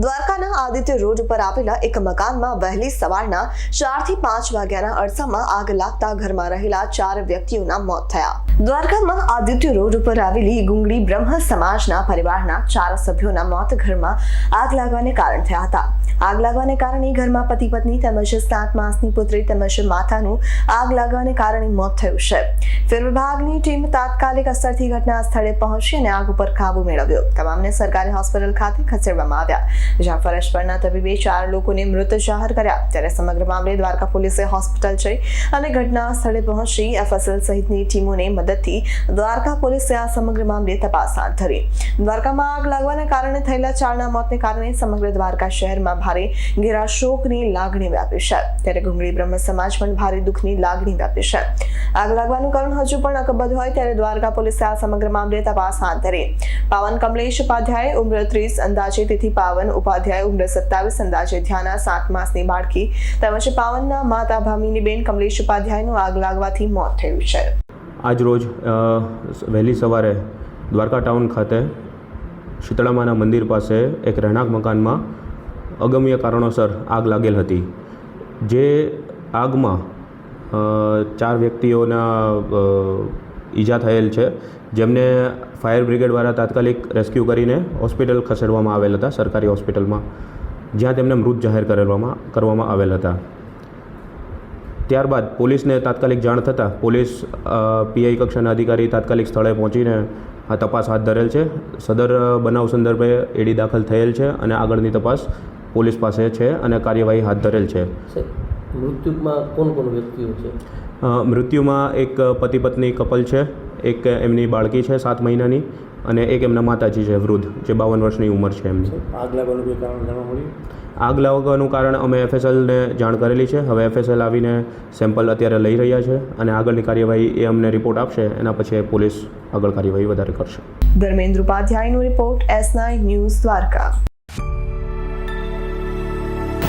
દ્વારકાના આદિત્ય રોડ ઉપર આવેલા એક મકાનમાં વહેલી સવારના ચારથી પાંચ વાગ્યાના અરસામાં આગ લાગતા ઘરમાં રહેલા ચાર વ્યક્તિઓના મોત થયા. દ્વારકામાં આદિત્ય રોડ ઉપર આવેલી ગુંગળી બ્રહ્મ સમાજના પરિવારના ચાર સભ્યોના મોત ઘરમાં આગ લાગવાને કારણ થયા હતા. આગ લાગવાને કારણે ઘરમાં પતિ પત્ની તેમજ સાત માસની પુત્રી તેમજ માતાનું આગ લાગવાને કારણે મોત થયું છે. ફિર વિભાગની ટીમ તાત્કાલિક અસરથી ઘટના સ્થળે પહોંચી અને આગ ઉપર કાબુ મેળવ્યો. તમામને સરકારી હોસ્પિટલ ખાતે ખસેડવામાં આવ્યા. જ્યાં ફરજ તબીબે ચાર લોકોને મૃત જાહેર કર્યા. ત્યારે સમગ્ર મામલે દ્વારકા પોલીસે હોસ્પિટલ જઈ અને ઘટના સ્થળે પહોંચી એફએસએલ સહિતની ટીમોને મદદથી દ્વારકા પોલીસે આ સમગ્ર મામલે તપાસ હાથ ધરી. દ્વારકામાં આગ લાગવાના કારણે થયેલા ચારના મોતને કારણે સમગ્ર દ્વારકા શહેરમાં ભારે ઘેરા શોકની લાગણી વ્યાપી છે. ત્યારે ઘુંગળી બ્રહ્મ સમાજ પણ ભારે દુઃખની લાગણી વ્યાપી છે. આગ લાગવાનું કારણ હજુ પણ અકબંધ હોય ત્યારે દ્વારકા પોલીસે આ સમગ્ર મામલે તપાસ હાથ ધરી. પાવન કમલેશ ઉપાધ્યાય, ઉમ્ર ત્રીસ અંદાજે તેથી પાવન ઉપાધ્યાય ઉમ્ર સત્તાવીસ, અંદાજે ધ્યાના સાત માસની બાળકી. તેમજ પાવનના માતા ભામિનીબેન કમલેશ ઉપાધ્યાયનું આગ લાગવાથી મોત થયું છે. આજ રોજ વહેલી સવારે દ્વારકા ટાઉન ખાતે શીતળામાના મંદિર પાસે એક રહેણાંક મકાનમાં અગમ્ય કારણોસર આગ લાગેલ હતી. જે આગમાં ચાર વ્યક્તિઓના ઈજા થયેલ છે. જેમને ફાયર બ્રિગેડવાળા તાત્કાલિક રેસ્ક્યુ કરીને હોસ્પિટલ ખસેડવામાં આવેલ હતા, સરકારી હોસ્પિટલમાં, જ્યાં તેમને મૃત જાહેર કરવામાં કરવામાં આવેલ હતા. ત્યારબાદ પોલીસને તાત્કાલિક જાણ થતાં પોલીસ પીઆઈ કક્ષાના અધિકારી તાત્કાલિક સ્થળે પહોંચીને આ તપાસ હાથ ધરેલ છે. સદર બનાવ સંદર્ભે એડી દાખલ થયેલ છે અને આગળની તપાસ પોલીસ પાસે છે અને કાર્યવાહી હાથ ધરેલ છે. મૃત્યુમાં કોણ કોણ વ્યક્તિઓ છે? મૃત્યુમાં એક પતિ પત્ની કપલ છે એક એમની બાળકી છે સાત મહિનાની અને એક એમના માતાજી છે વૃદ્ધ જે બાવન વર્ષની ઉંમર છે એમની. આગ લાગવાનું કોઈ કારણ જાણવા મળ્યું? આગ લાગવાનું કારણ અમે એફએસએલને જાણ કરેલી છે. હવે એફએસએલ આવીને સેમ્પલ અત્યારે લઈ રહ્યા છે અને આગળની કાર્યવાહી એ અમને રિપોર્ટ આપશે. એના પછી પોલીસ આગળ કાર્યવાહી વધારે કરશે. Dharmendra ઉપાધ્યાયનો report S nine news Dwarka.